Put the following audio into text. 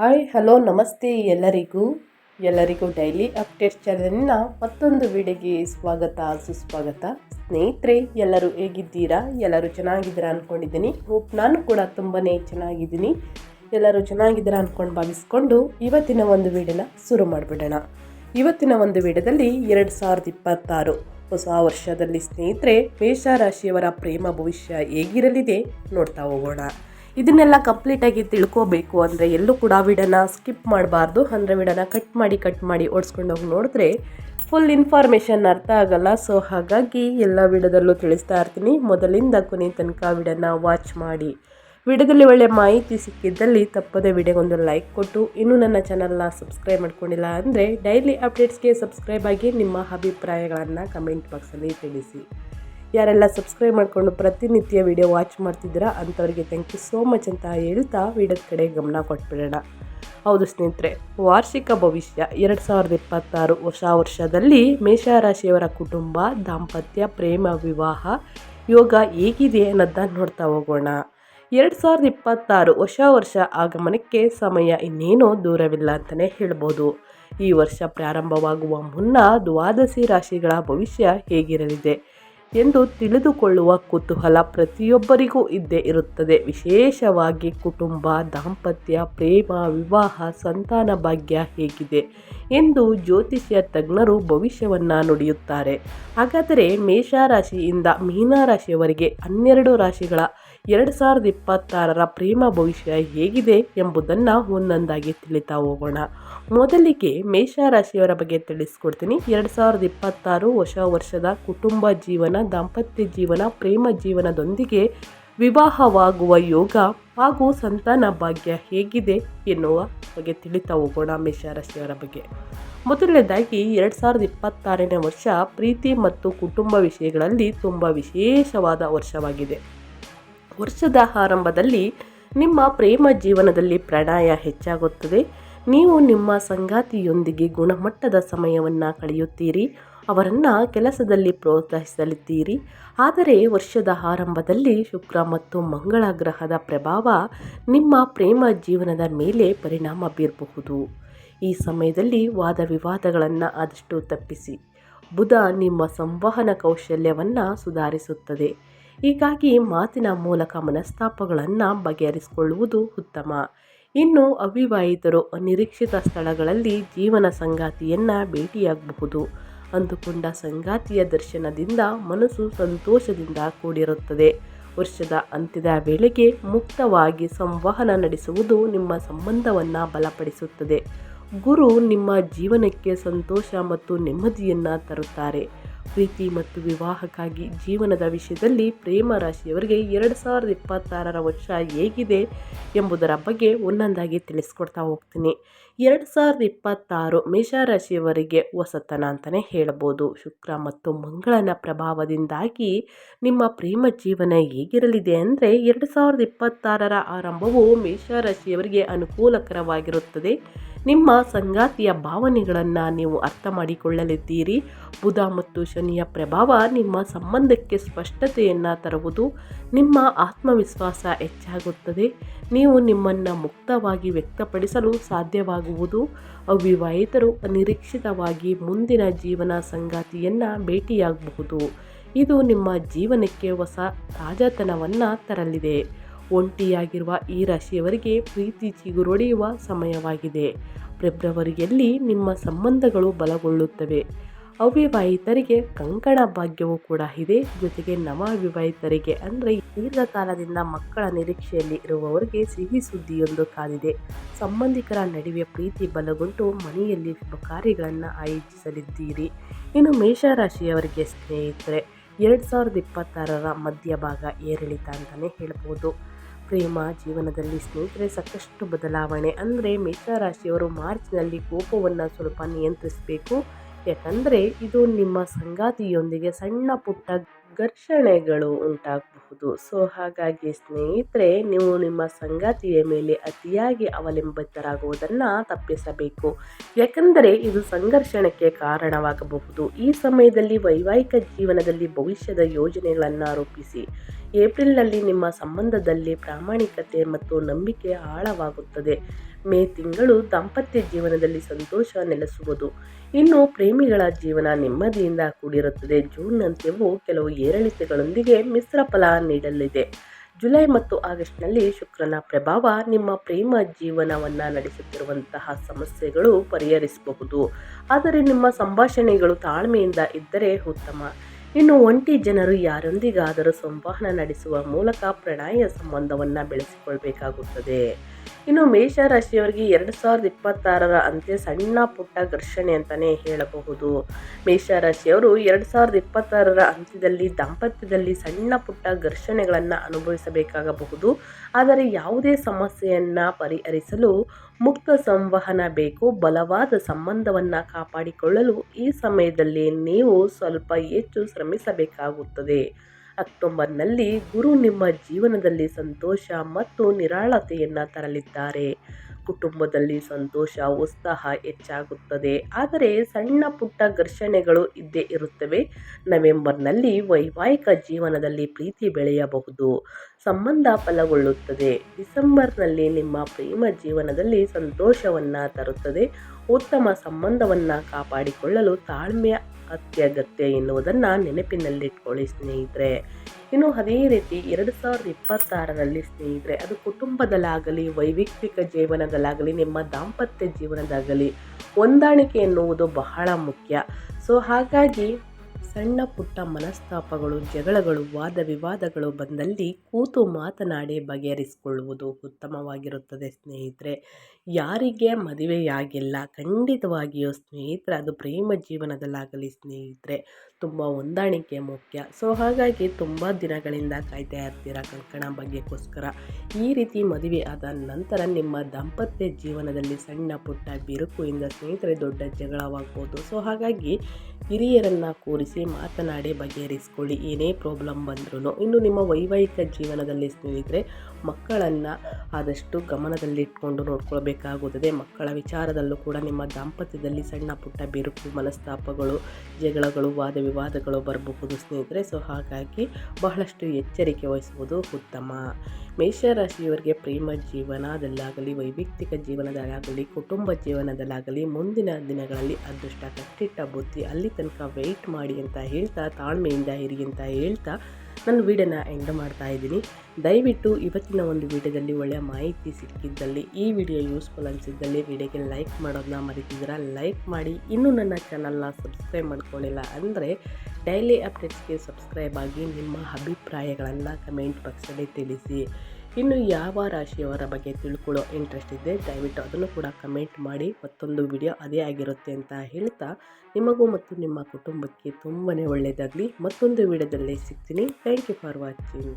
Hi, hello, ನಮಸ್ತೆ ಎಲ್ಲರಿಗೂ. ಎಲ್ಲರಿಗೂ ಡೈಲಿ ಅಪ್ಡೇಟ್ ಚಾನಲ್ನ ಮತ್ತೊಂದು ವಿಡಿಯೋಗೆ ಸ್ವಾಗತ, ಸುಸ್ವಾಗತ. ಸ್ನೇಹಿತರೆ, ಎಲ್ಲರೂ ಹೇಗಿದ್ದೀರಾ? ಎಲ್ಲರೂ ಚೆನ್ನಾಗಿದ್ದೀರಾ ಅಂದ್ಕೊಂಡಿದ್ದೀನಿ ಹೋಪ್ ನಾನು ಕೂಡ ತುಂಬಾ ಚೆನ್ನಾಗಿದ್ದೀನಿ. ಎಲ್ಲರೂ ಚೆನ್ನಾಗಿದ್ದೀರಾ ಅಂದ್ಕೊಂಡು ಭಾವಿಸ್ಕೊಂಡು ಇವತ್ತಿನ ಒಂದು ವಿಡಿಯೋನ ಶುರು ಮಾಡಿಬಿಡೋಣ. ಇವತ್ತಿನ ಒಂದು ವಿಡಿಯೋದಲ್ಲಿ ಎರಡು ಸಾವಿರದ ಇಪ್ಪತ್ತಾರು ಹೊಸ ವರ್ಷದಲ್ಲಿ ಸ್ನೇಹಿತರೆ, ಮೇಷರಾಶಿಯವರ ಪ್ರೇಮ ಭವಿಷ್ಯ ಹೇಗಿರಲಿದೆ ನೋಡ್ತಾ ಹೋಗೋಣ. ಇದನ್ನೆಲ್ಲ ಕಂಪ್ಲೀಟಾಗಿ ತಿಳ್ಕೋಬೇಕು ಅಂದರೆ ಎಲ್ಲೂ ಕೂಡ ವಿಡನ ಸ್ಕಿಪ್ ಮಾಡಬಾರ್ದು. ಅಂದರೆ ವಿಡನ ಕಟ್ ಮಾಡಿ ಕಟ್ ಮಾಡಿ ಓಡಿಸ್ಕೊಂಡು ಹೋಗಿ ನೋಡಿದ್ರೆ ಫುಲ್ ಇನ್ಫಾರ್ಮೇಷನ್ ಅರ್ಥ ಆಗಲ್ಲ. ಸೊ ಹಾಗಾಗಿ ಎಲ್ಲ ವಿಡದಲ್ಲೂ ತಿಳಿಸ್ತಾ ಇರ್ತೀನಿ. ಮೊದಲಿಂದ ಕೊನೆ ತನಕ ವಿಡನ ವಾಚ್ ಮಾಡಿ. ವಿಡಿಯೋದಲ್ಲಿ ಒಳ್ಳೆ ಮಾಹಿತಿ ಸಿಕ್ಕಿದ್ದಲ್ಲಿ ತಪ್ಪದೇ ವಿಡಿಯೋಗೊಂದು ಲೈಕ್ ಕೊಟ್ಟು. ಇನ್ನೂ ನನ್ನ ಚಾನಲ್ನ ಸಬ್ಸ್ಕ್ರೈಬ್ ಮಾಡ್ಕೊಂಡಿಲ್ಲ ಅಂದರೆ ಡೈಲಿ ಅಪ್ಡೇಟ್ಸ್ಗೆ ಸಬ್ಸ್ಕ್ರೈಬ್ ಆಗಿ ನಿಮ್ಮ ಅಭಿಪ್ರಾಯಗಳನ್ನು ಕಮೆಂಟ್ ಬಾಕ್ಸಲ್ಲಿ ತಿಳಿಸಿ. ಯಾರೆಲ್ಲ ಸಬ್ಸ್ಕ್ರೈಬ್ ಮಾಡಿಕೊಂಡು ಪ್ರತಿನಿತ್ಯ ವಿಡಿಯೋ ವಾಚ್ ಮಾಡ್ತಿದ್ದೀರಾ ಅಂಥವ್ರಿಗೆ ಥ್ಯಾಂಕ್ ಯು ಸೋ ಮಚ್ ಅಂತ ಹೇಳ್ತಾ ವಿಡಿಯೋದ ಕಡೆ ಗಮನ ಕೊಟ್ಬಿಡೋಣ. ಹೌದು ಸ್ನೇಹಿತರೆ, ವಾರ್ಷಿಕ ಭವಿಷ್ಯ ಎರಡು ಸಾವಿರದ ಇಪ್ಪತ್ತಾರು ಹೊಸ ವರ್ಷದಲ್ಲಿ ಮೇಷರಾಶಿಯವರ ಕುಟುಂಬ, ದಾಂಪತ್ಯ, ಪ್ರೇಮ, ವಿವಾಹ, ಯೋಗ ಹೇಗಿದೆ ಅನ್ನೋದನ್ನ ನೋಡ್ತಾ ಹೋಗೋಣ. ಎರಡು ಸಾವಿರದ ಇಪ್ಪತ್ತಾರು ಹೊಸ ವರ್ಷ ಆಗಮನಕ್ಕೆ ಸಮಯ ಇನ್ನೇನೋ ದೂರವಿಲ್ಲ ಅಂತಲೇ ಹೇಳ್ಬೋದು. ಈ ವರ್ಷ ಪ್ರಾರಂಭವಾಗುವ ಮುನ್ನ ದ್ವಾದಶಿ ರಾಶಿಗಳ ಭವಿಷ್ಯ ಹೇಗಿರಲಿದೆ? ಎಂದು ತಿಳಿದುಕೊಳ್ಳುವ ಕುತೂಹಲ ಪ್ರತಿಯೊಬ್ಬರಿಗೂ ಇದ್ದೇ ಇರುತ್ತದೆ. ವಿಶೇಷವಾಗಿ ಕುಟುಂಬ, ದಾಂಪತ್ಯ, ಪ್ರೇಮ, ವಿವಾಹ, ಸಂತಾನ ಭಾಗ್ಯ ಹೇಗಿದೆ ಎಂದು ಜ್ಯೋತಿಷ್ಯ ತಜ್ಞರು ಭವಿಷ್ಯವನ್ನು ನುಡಿಯುತ್ತಾರೆ. ಹಾಗಾದರೆ ಮೇಷರಾಶಿಯಿಂದ ಮೀನರಾಶಿಯವರೆಗೆ ಹನ್ನೆರಡು ರಾಶಿಗಳ ಎರಡು ಸಾವಿರದ ಇಪ್ಪತ್ತಾರರ ಪ್ರೇಮ ಭವಿಷ್ಯ ಹೇಗಿದೆ ಎಂಬುದನ್ನು ಒಂದೊಂದಾಗಿ ತಿಳಿತಾ ಹೋಗೋಣ. ಮೊದಲಿಗೆ ಮೇಷರಾಶಿಯವರ ಬಗ್ಗೆ ತಿಳಿಸ್ಕೊಡ್ತೀನಿ. ಎರಡು ಸಾವಿರದ ಇಪ್ಪತ್ತಾರು ಹೊಸ ವರ್ಷದ ಕುಟುಂಬ ಜೀವನ, ದಾಂಪತ್ಯ ಜೀವನ, ಪ್ರೇಮ ಜೀವನದೊಂದಿಗೆ ವಿವಾಹವಾಗುವ ಯೋಗ ಹಾಗೂ ಸಂತಾನ ಭಾಗ್ಯ ಹೇಗಿದೆ ಎನ್ನುವ ಬಗ್ಗೆ ತಿಳಿತಾ ಹೋಗೋಣ ಮೇಷರಾಶಿಯವರ ಬಗ್ಗೆ. ಮೊದಲನೇದಾಗಿ, ಎರಡು ಸಾವಿರದ ಇಪ್ಪತ್ತಾರನೇ ವರ್ಷ ಪ್ರೀತಿ ಮತ್ತು ಕುಟುಂಬ ವಿಷಯಗಳಲ್ಲಿ ತುಂಬ ವಿಶೇಷವಾದ ವರ್ಷವಾಗಿದೆ. ವರ್ಷದ ಆರಂಭದಲ್ಲಿ ನಿಮ್ಮ ಪ್ರೇಮ ಜೀವನದಲ್ಲಿ ಪ್ರಣಯ ಹೆಚ್ಚಾಗುತ್ತದೆ. ನೀವು ನಿಮ್ಮ ಸಂಗಾತಿಯೊಂದಿಗೆ ಗುಣಮಟ್ಟದ ಸಮಯವನ್ನು ಕಳೆಯುತ್ತೀರಿ. ಅವರನ್ನು ಕೆಲಸದಲ್ಲಿ ಪ್ರೋತ್ಸಾಹಿಸಲಿದ್ದೀರಿ. ಆದರೆ ವರ್ಷದ ಆರಂಭದಲ್ಲಿ ಶುಕ್ರ ಮತ್ತು ಮಂಗಳ ಗ್ರಹದ ಪ್ರಭಾವ ನಿಮ್ಮ ಪ್ರೇಮ ಜೀವನದ ಮೇಲೆ ಪರಿಣಾಮ ಬೀರಬಹುದು. ಈ ಸಮಯದಲ್ಲಿ ವಾದ ವಿವಾದಗಳನ್ನು ಆದಷ್ಟು ತಪ್ಪಿಸಿ. ಬುಧ ನಿಮ್ಮ ಸಂವಹನ ಕೌಶಲ್ಯವನ್ನು ಸುಧಾರಿಸುತ್ತದೆ. ಹೀಗಾಗಿ ಮಾತಿನ ಮೂಲಕ ಮನಸ್ತಾಪಗಳನ್ನು ಬಗೆಹರಿಸಿಕೊಳ್ಳುವುದು ಉತ್ತಮ. ಇನ್ನು ಅವಿವಾಹಿತರು ಅನಿರೀಕ್ಷಿತ ಸ್ಥಳಗಳಲ್ಲಿ ಜೀವನ ಸಂಗಾತಿಯನ್ನು ಭೇಟಿಯಾಗಬಹುದು. ಅಂದುಕೊಂಡ ಸಂಗಾತಿಯ ದರ್ಶನದಿಂದ ಮನಸ್ಸು ಸಂತೋಷದಿಂದ ಕೂಡಿರುತ್ತದೆ. ವರ್ಷದ ಅಂತ್ಯದ ವೇಳೆಗೆ ಮುಕ್ತವಾಗಿ ಸಂವಹನ ನಡೆಸುವುದು ನಿಮ್ಮ ಸಂಬಂಧವನ್ನು ಬಲಪಡಿಸುತ್ತದೆ. ಗುರು ನಿಮ್ಮ ಜೀವನಕ್ಕೆ ಸಂತೋಷ ಮತ್ತು ನೆಮ್ಮದಿಯನ್ನು ತರುತ್ತಾರೆ. ಪ್ರೀತಿ ಮತ್ತು ವಿವಾಹಕ್ಕಾಗಿ ಜೀವನದ ವಿಷಯದಲ್ಲಿ ಪ್ರೇಮ ರಾಶಿಯವರಿಗೆ ಎರಡು ಸಾವಿರದ ಇಪ್ಪತ್ತಾರರ ವರ್ಷ ಹೇಗಿದೆ ಎಂಬುದರ ಬಗ್ಗೆ ಒಂದೊಂದಾಗಿ ತಿಳಿಸ್ಕೊಡ್ತಾ ಹೋಗ್ತೀನಿ. ಎರಡು ಸಾವಿರದ ಇಪ್ಪತ್ತಾರು ಮೇಷರಾಶಿಯವರಿಗೆ ಹೊಸತನ ಅಂತಲೇ ಹೇಳ್ಬೋದು. ಶುಕ್ರ ಮತ್ತು ಮಂಗಳನ ಪ್ರಭಾವದಿಂದಾಗಿ ನಿಮ್ಮ ಪ್ರೇಮ ಜೀವನ ಹೇಗಿರಲಿದೆ ಅಂದರೆ ಎರಡು ಸಾವಿರದ ಇಪ್ಪತ್ತಾರರ ಆರಂಭವು ಮೇಷರಾಶಿಯವರಿಗೆ ಅನುಕೂಲಕರವಾಗಿರುತ್ತದೆ. ನಿಮ್ಮ ಸಂಗಾತಿಯ ಭಾವನೆಗಳನ್ನು ನೀವು ಅರ್ಥ ಮಾಡಿಕೊಳ್ಳಲಿದ್ದೀರಿ. ಬುಧ ಮತ್ತು ಶನಿಯ ಪ್ರಭಾವ ನಿಮ್ಮ ಸಂಬಂಧಕ್ಕೆ ಸ್ಪಷ್ಟತೆಯನ್ನು ತರುವುದು, ನಿಮ್ಮ ಆತ್ಮವಿಶ್ವಾಸ ಹೆಚ್ಚಾಗುತ್ತದೆ. ನೀವು ನಿಮ್ಮನ್ನು ಮುಕ್ತವಾಗಿ ವ್ಯಕ್ತಪಡಿಸಲು ಸಾಧ್ಯವಾಗುವುದು ಅವಿವಾಹಿತರು ಅನಿರೀಕ್ಷಿತವಾಗಿ ಮುಂದಿನ ಜೀವನ ಸಂಗಾತಿಯನ್ನು ಭೇಟಿಯಾಗಬಹುದು. ಇದು ನಿಮ್ಮ ಜೀವನಕ್ಕೆ ಹೊಸ ತಾಜಾತನವನ್ನು ತರಲಿದೆ. ಒಂಟಿಯಾಗಿರುವ ಈ ರಾಶಿಯವರಿಗೆ ಪ್ರೀತಿ ಚಿಗುರೊಡೆಯುವ ಸಮಯವಾಗಿದೆ. ಫೆಬ್ರವರಿಯಲ್ಲಿ ನಿಮ್ಮ ಸಂಬಂಧಗಳು ಬಲಗೊಳ್ಳುತ್ತವೆ. ಅವಿವಾಹಿತರಿಗೆ ಕಂಕಣ ಭಾಗ್ಯವೂ ಕೂಡ ಇದೆ. ಜೊತೆಗೆ ನವ ಅವಿವಾಹಿತರಿಗೆ ಅಂದರೆ ದೀರ್ಘಕಾಲದಿಂದ ಮಕ್ಕಳ ನಿರೀಕ್ಷೆಯಲ್ಲಿ ಇರುವವರಿಗೆ ಸಿಹಿ ಸುದ್ದಿಯೊಂದು ಕಾದಿದೆ. ಸಂಬಂಧಿಕರ ನಡುವೆ ಪ್ರೀತಿ ಬಲಗೊಂಡು ಮನೆಯಲ್ಲಿ ಶುಭ ಕಾರ್ಯಗಳನ್ನು ಆಯೋಜಿಸಲಿದ್ದೀರಿ. ಇನ್ನು ಮೇಷರಾಶಿಯವರಿಗೆ ಸ್ನೇಹಿತರೆ, ಎರಡು ಸಾವಿರದ ಇಪ್ಪತ್ತಾರರ ಮಧ್ಯಭಾಗ ಏರಿಳಿತ ಅಂತಲೇ ಹೇಳ್ಬೋದು. ಪ್ರೇಮ, ಜೀವನದಲ್ಲಿ ಸ್ನೇಹಿತರೆ, ಸಾಕಷ್ಟು ಬದಲಾವಣೆ ಅಂದರೆ ಮೇಷರಾಶಿಯವರು ಮಾರ್ಚ್ನಲ್ಲಿ ಕೋಪವನ್ನು ಸ್ವಲ್ಪ ನಿಯಂತ್ರಿಸಬೇಕು. ಯಾಕಂದರೆ ಇದು ನಿಮ್ಮ ಸಂಗಾತಿಯೊಂದಿಗೆ ಸಣ್ಣ ಪುಟ್ಟ ಘರ್ಷಣೆಗಳು ಉಂಟಾಗಬಹುದು. ಸೊ ಹಾಗಾಗಿ ಸ್ನೇಹಿತರೆ, ನೀವು ನಿಮ್ಮ ಸಂಗಾತಿಯ ಮೇಲೆ ಅತಿಯಾಗಿ ಅವಲಂಬಿತರಾಗುವುದನ್ನು ತಪ್ಪಿಸಬೇಕು. ಯಾಕಂದರೆ ಇದು ಸಂಘರ್ಷಣಕ್ಕೆ ಕಾರಣವಾಗಬಹುದು. ಈ ಸಮಯದಲ್ಲಿ ವೈವಾಹಿಕ ಜೀವನದಲ್ಲಿ ಭವಿಷ್ಯದ ಯೋಜನೆಗಳನ್ನು ರೂಪಿಸಿ. ಏಪ್ರಿಲ್ನಲ್ಲಿ ನಿಮ್ಮ ಸಂಬಂಧದಲ್ಲಿ ಪ್ರಾಮಾಣಿಕತೆ ಮತ್ತು ನಂಬಿಕೆ ಆಳವಾಗುತ್ತದೆ. ಮೇ ತಿಂಗಳು ದಾಂಪತ್ಯ ಜೀವನದಲ್ಲಿ ಸಂತೋಷ ನೆಲೆಸುವುದು. ಇನ್ನು ಪ್ರೇಮಿಗಳ ಜೀವನ ನೆಮ್ಮದಿಯಿಂದ ಕೂಡಿರುತ್ತದೆ. ಜೂನ್ ಅಂತ್ಯವು ಕೆಲವು ಏರಿಳಿತಗಳೊಂದಿಗೆ ಮಿಶ್ರ ಫಲ ನೀಡಲಿದೆ. ಜುಲೈ ಮತ್ತು ಆಗಸ್ಟ್ನಲ್ಲಿ ಶುಕ್ರನ ಪ್ರಭಾವ ನಿಮ್ಮ ಪ್ರೇಮ ಜೀವನವನ್ನು ನಡೆಸುತ್ತಿರುವಂತಹ ಸಮಸ್ಯೆಗಳು ಪರಿಹರಿಸಬಹುದು. ಆದರೆ ನಿಮ್ಮ ಸಂಭಾಷಣೆಗಳು ತಾಳ್ಮೆಯಿಂದ ಇದ್ದರೆ ಉತ್ತಮ. ಇನ್ನು ಒಂಟಿ ಜನರು ಯಾರೊಂದಿಗಾದರೂ ಸಂವಹನ ನಡೆಸುವ ಮೂಲಕ ಪ್ರಣಯ ಸಂಬಂಧವನ್ನು ಬೆಳೆಸಿಕೊಳ್ಬೇಕಾಗುತ್ತದೆ. ಇನ್ನು ಮೇಷರಾಶಿಯವರಿಗೆ ಎರಡು ಸಾವಿರದ ಇಪ್ಪತ್ತಾರರ ಅಂತ್ಯ ಸಣ್ಣ ಪುಟ್ಟ ಘರ್ಷಣೆ ಅಂತಲೇ ಹೇಳಬಹುದು. ಮೇಷರಾಶಿಯವರು ಎರಡು ಸಾವಿರದ ಇಪ್ಪತ್ತಾರರ ಅಂತ್ಯದಲ್ಲಿ ದಾಂಪತ್ಯದಲ್ಲಿ ಸಣ್ಣ ಪುಟ್ಟ ಘರ್ಷಣೆಗಳನ್ನು ಅನುಭವಿಸಬೇಕಾಗಬಹುದು. ಆದರೆ ಯಾವುದೇ ಸಮಸ್ಯೆಯನ್ನು ಪರಿಹರಿಸಲು ಮುಕ್ತ ಸಂವಹನ ಬೇಕು, ಬಲವಾದ ಸಂಬಂಧವನ್ನು ಕಾಪಾಡಿಕೊಳ್ಳಲು ಈ ಸಮಯದಲ್ಲಿ ನೀವು ಸ್ವಲ್ಪ ಹೆಚ್ಚು ಶ್ರಮಿಸಬೇಕಾಗುತ್ತದೆ. ಅಕ್ಟೋಬರ್ನಲ್ಲಿ ಗುರು ನಿಮ್ಮ ಜೀವನದಲ್ಲಿ ಸಂತೋಷ ಮತ್ತು ನಿರಾಳತೆಯನ್ನು ತರಲಿದ್ದಾರೆ. ಕುಟುಂಬದಲ್ಲಿ ಸಂತೋಷ, ಉತ್ಸಾಹ ಹೆಚ್ಚಾಗುತ್ತದೆ. ಆದರೆ ಸಣ್ಣ ಪುಟ್ಟ ಘರ್ಷಣೆಗಳು ಇದ್ದೇ ಇರುತ್ತವೆ. ನವೆಂಬರ್ನಲ್ಲಿ ವೈವಾಹಿಕ ಜೀವನದಲ್ಲಿ ಪ್ರೀತಿ ಬೆಳೆಯಬಹುದು. ಸಂಬಂಧ ಫಲಗೊಳ್ಳುತ್ತದೆ ಡಿಸೆಂಬರ್ನಲ್ಲಿ ನಿಮ್ಮ ಪ್ರೇಮ ಜೀವನದಲ್ಲಿ ಸಂತೋಷವನ್ನು ತರುತ್ತದೆ. ಉತ್ತಮ ಸಂಬಂಧವನ್ನು ಕಾಪಾಡಿಕೊಳ್ಳಲು ತಾಳ್ಮೆಯ ಅತ್ಯಗತ್ಯ ಎನ್ನುವುದನ್ನು ನೆನಪಿನಲ್ಲಿಟ್ಕೊಳ್ಳಿ ಸ್ನೇಹಿತರೆ. ಇನ್ನು ಅದೇ ರೀತಿ ಎರಡು ಸಾವಿರದ ಇಪ್ಪತ್ತಾರರಲ್ಲಿ ಸ್ನೇಹಿತರೆ, ಅದು ಕುಟುಂಬದಲ್ಲಾಗಲಿ ವೈವಿಕ್ತಿಕ ಜೀವನದಲ್ಲಾಗಲಿ, ನಿಮ್ಮ ದಾಂಪತ್ಯ ಜೀವನದಾಗಲಿ, ಹೊಂದಾಣಿಕೆ ಎನ್ನುವುದು ಬಹಳ ಮುಖ್ಯ. ಸೊ ಹಾಗಾಗಿ ಸಣ್ಣ ಪುಟ್ಟ ಮನಸ್ತಾಪಗಳು, ಜಗಳಗಳು, ವಾದ ವಿವಾದಗಳು ಬಂದಲ್ಲಿ ಕೂತು ಮಾತನಾಡಿ ಬಗೆಹರಿಸಿಕೊಳ್ಳುವುದು ಉತ್ತಮವಾಗಿರುತ್ತದೆ ಸ್ನೇಹಿತರೆ. ಯಾರಿಗೆ ಮದುವೆಯಾಗಿಲ್ಲ, ಖಂಡಿತವಾಗಿಯೂ ಸ್ನೇಹಿತರೆ, ಅದು ಪ್ರೇಮ ಜೀವನದಲ್ಲಾಗಲಿ ಸ್ನೇಹಿತರೆ. ತುಂಬ ಹೊಂದಾಣಿಕೆ ಮುಖ್ಯ. ಸೊ ಹಾಗಾಗಿ ತುಂಬ ದಿನಗಳಿಂದ ಕಾಯ್ತಾ ಇರ್ತೀರ ಕಂಕಣ ಬಗ್ಗೆಗೋಸ್ಕರ? ಈ ರೀತಿ ಮದುವೆ ಆದ ನಂತರ ನಿಮ್ಮ ದಾಂಪತ್ಯ ಜೀವನದಲ್ಲಿ ಸಣ್ಣ ಪುಟ್ಟ ಬಿರುಕುಯಿಂದ ಸ್ನೇಹಿತರೆ ದೊಡ್ಡ ಜಗಳವಾಗ್ಬೋದು. ಸೊ ಹಾಗಾಗಿ ಹಿರಿಯರನ್ನು ಕೂರಿಸಿ ಮಾತನಾಡಿ ಬಗೆಹರಿಸ್ಕೊಳ್ಳಿ. ಏನೇ ಪ್ರಾಬ್ಲಮ್ ಬಂದ್ರೂ ಇನ್ನು ನಿಮ್ಮ ವೈವಾಹಿಕ ಜೀವನದಲ್ಲಿ ಸ್ನೇಹಿತರೆ, ಮಕ್ಕಳನ್ನು ಆದಷ್ಟು ಗಮನದಲ್ಲಿಟ್ಕೊಂಡು ನೋಡ್ಕೊಳ್ಬೇಕಾಗುತ್ತದೆ. ಮಕ್ಕಳ ವಿಚಾರದಲ್ಲೂ ಕೂಡ ನಿಮ್ಮ ದಾಂಪತ್ಯದಲ್ಲಿ ಸಣ್ಣ ಪುಟ್ಟ ಬಿರುಕು, ಮನಸ್ತಾಪಗಳು, ಜಗಳಗಳು ವಾದ ವಿವಾದಗಳು ಬರಬಹುದು ಸ್ನೇಹಿತರೆ. ಸೊ ಹಾಗಾಗಿ ಬಹಳಷ್ಟು ಎಚ್ಚರಿಕೆ ವಹಿಸುವುದು ಉತ್ತಮ. ಮೇಷರಾಶಿಯವರಿಗೆ ಪ್ರೇಮ ಜೀವನದಲ್ಲಾಗಲಿ, ವೈಯಕ್ತಿಕ ಜೀವನದಲ್ಲಾಗಲಿ, ಕುಟುಂಬ ಜೀವನದಲ್ಲಾಗಲಿ, ಮುಂದಿನ ದಿನಗಳಲ್ಲಿ ಅದೃಷ್ಟ, ಕಟ್ಟಿಟ್ಟ ಬುದ್ಧಿ, ಅಲ್ಲಿ ತನಕ ವೆಯ್ಟ್ ಮಾಡಿ ಅಂತ ಹೇಳ್ತಾ, ತಾಳ್ಮೆಯಿಂದ ಇರಿ ಅಂತ ಹೇಳ್ತಾ ನನ್ನ ವೀಡಿಯೋನ ಎಂಡ್ ಮಾಡ್ತಾ ಇದ್ದೀನಿ. ದಯವಿಟ್ಟು ಇವತ್ತಿನ ಒಂದು ವಿಡಿಯೋದಲ್ಲಿ ಒಳ್ಳೆಯ ಮಾಹಿತಿ ಸಿಕ್ಕಿದ್ದಲ್ಲಿ, ಈ ವಿಡಿಯೋ ಯೂಸ್ಫುಲ್ ಅನಿಸಿದ್ದಲ್ಲಿ ವಿಡಿಯೋಗೆ ಲೈಕ್ ಮಾಡೋದನ್ನ ಮರಿತಿದ್ದೀರಾ? ಲೈಕ್ ಮಾಡಿ. ಇನ್ನೂ ನನ್ನ ಚಾನಲ್ನ ಸಬ್ಸ್ಕ್ರೈಬ್ ಮಾಡ್ಕೊಂಡಿಲ್ಲ ಅಂದರೆ ಡೈಲಿ ಅಪ್ಡೇಟ್ಸ್ಗೆ ಸಬ್ಸ್ಕ್ರೈಬ್ ಆಗಿ ನಿಮ್ಮ ಅಭಿಪ್ರಾಯಗಳನ್ನು ಕಮೆಂಟ್ ಬಾಕ್ಸಲ್ಲಿ ತಿಳಿಸಿ. ಇನ್ನು ಯಾವ ರಾಶಿಯವರ ಬಗ್ಗೆ ತಿಳ್ಕೊಳ್ಳೋ ಇಂಟ್ರೆಸ್ಟ್ ಇದೆ, ದಯವಿಟ್ಟು ಅದನ್ನು ಕೂಡ ಕಮೆಂಟ್ ಮಾಡಿ. ಮತ್ತೊಂದು ವಿಡಿಯೋ ಅದೇ ಆಗಿರುತ್ತೆ ಅಂತ ಹೇಳ್ತಾ ನಿಮಗೂ ಮತ್ತು ನಿಮ್ಮ ಕುಟುಂಬಕ್ಕೆ ತುಂಬಾ ಒಳ್ಳೆಯದಾಗಲಿ ಮತ್ತೊಂದು ವಿಡಿಯೋದಲ್ಲಿ ಸಿಗ್ತೀನಿ. Thank you for watching